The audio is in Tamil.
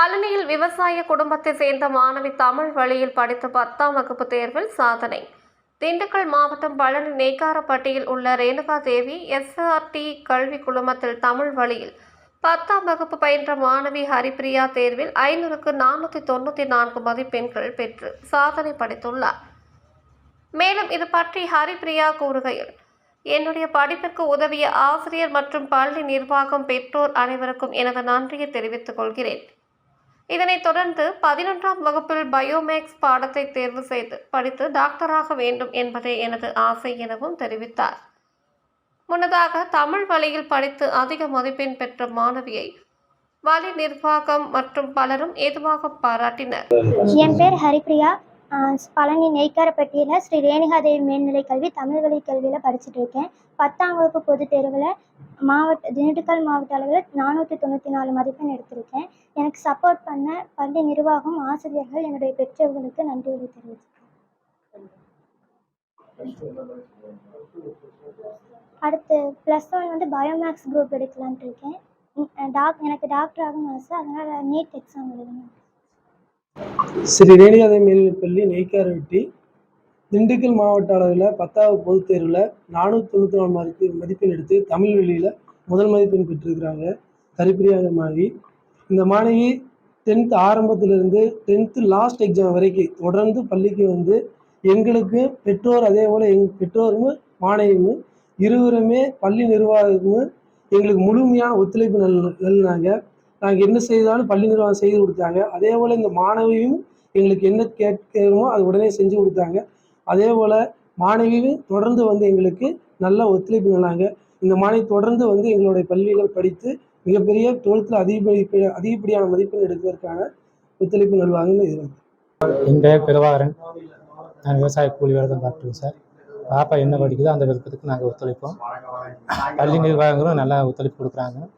பழனியில் விவசாய குடும்பத்தை சேர்ந்த மாணவி தமிழ் வழியில் படித்த பத்தாம் வகுப்பு தேர்வில் சாதனை. திண்டுக்கல் மாவட்டம் பழனி நெய்காரப்பட்டியில் உள்ள ரேணுகா தேவி எஸ்ஆர்டி கல்வி குழுமத்தில் தமிழ் வழியில் பத்தாம் வகுப்பு பயின்ற மாணவி ஹரிப்பிரியா தேர்வில் ஐநூறுக்கு நானூற்றி தொண்ணூற்றி நான்கு மதிப்பெண்கள் பெற்று சாதனை படைத்துள்ளார். மேலும் இது பற்றி ஹரிப்பிரியா கூறுகையில் என்னுடைய படிப்பிற்கு உதவிய ஆசிரியர் மற்றும் பள்ளி நிர்வாகம் பெற்றோர் அனைவருக்கும் எனது நன்றியை தெரிவித்துக் கொள்கிறேன். இதனைத் தொடர்ந்து பதினொன்றாம் வகுப்பில் பயோமேக்ஸ் பாடத்தை தேர்வு செய்து படித்து டாக்டராக வேண்டும் என்பதே எனது ஆசை எனவும் தெரிவித்தார். முன்னதாக தமிழ் வழியில் படித்து அதிக மதிப்பெண் பெற்ற மாணவியை வழி நிர்வாகம் மற்றும் பலரும் ஏதுவாக பாராட்டினர். என் பேர் ஹரிப்ரியா. பழனி நெய்க்காரப்பட்டியில் ஸ்ரீ ரேணுகாதேவி மேல்நிலை கல்வி தமிழ் வழி கல்வியில் படிச்சுட்டு இருக்கேன். பத்தாம் வகுப்பு பொதுத் தேர்வில் மாவட்ட திண்டுக்கல் மாவட்ட அளவில் நானூற்றி தொண்ணூற்றி நாலு மதிப்பெண் எடுத்திருக்கேன். எனக்கு சப்போர்ட் பண்ண பள்ளி நிர்வாகம் ஆசிரியர்கள் என்னுடைய பெற்றோர்களுக்கு நன்றியை தெரிவிச்சுக்கிறேன். அடுத்து ப்ளஸ் ஒன் வந்து பயோமேக்ஸ் குரூப் எடுக்கலான்ட்டு இருக்கேன். டாக் எனக்கு டாக்டர் ஆகணும்னு ஆசை அதனால் நீட் எக்ஸாம் எழுதணும். ஸ்ரீ ரேணுகாதேவி மேல்நிலைப்பள்ளி நெய்க்காரவெட்டி திண்டுக்கல் மாவட்ட அளவில் பத்தாவது பொதுத் தேர்வில் நானூற்றி தொண்ணூற்றி நாலு மதிப்பு மதிப்பெண் எடுத்து தமிழ் வெளியில் முதல் மதிப்பெண் பெற்றிருக்கிறாங்க. தரிப்பிரியாக மாணவி இந்த மாணவி டென்த் ஆரம்பத்திலிருந்து டென்த்து லாஸ்ட் எக்ஸாம் வரைக்கும் தொடர்ந்து பள்ளிக்கு வந்து எங்களுக்கு பெற்றோர் அதே போல் எங் பெற்றோரும் மாணவியும் இருவருமே பள்ளி நிர்வாகமும் எங்களுக்கு முழுமையான ஒத்துழைப்பு நல் நல்னாங்க நாங்கள் என்ன செய்தாலும் பள்ளி நிர்வாகம் செய்து கொடுத்தாங்க. அதே போல் இந்த மாணவியும் எங்களுக்கு என்ன கேட்கணுமோ அது உடனே செஞ்சு கொடுத்தாங்க. அதே போல் மாணவியும் தொடர்ந்து வந்து எங்களுக்கு நல்ல ஒத்துழைப்பு நல்லாங்க இந்த மாணவி தொடர்ந்து வந்து எங்களுடைய பள்ளியில் படித்து மிகப்பெரிய டுவெல்த்தில் அதிகப்படி அதிகப்படியான மதிப்பெண் எடுப்பதற்கான ஒத்துழைப்பு நல்வாங்கன்னு இது என் பெயர் பிரபாகரன் நான் விவசாய கூலி வேலை தான் பார்த்துருக்கேன் சார். பாப்பா என்ன படிக்குதோ அந்த விருப்பத்துக்கு நாங்கள் ஒத்துழைப்போம். பள்ளி நிர்வாகங்களும் நல்லா ஒத்துழைப்பு கொடுக்குறாங்க.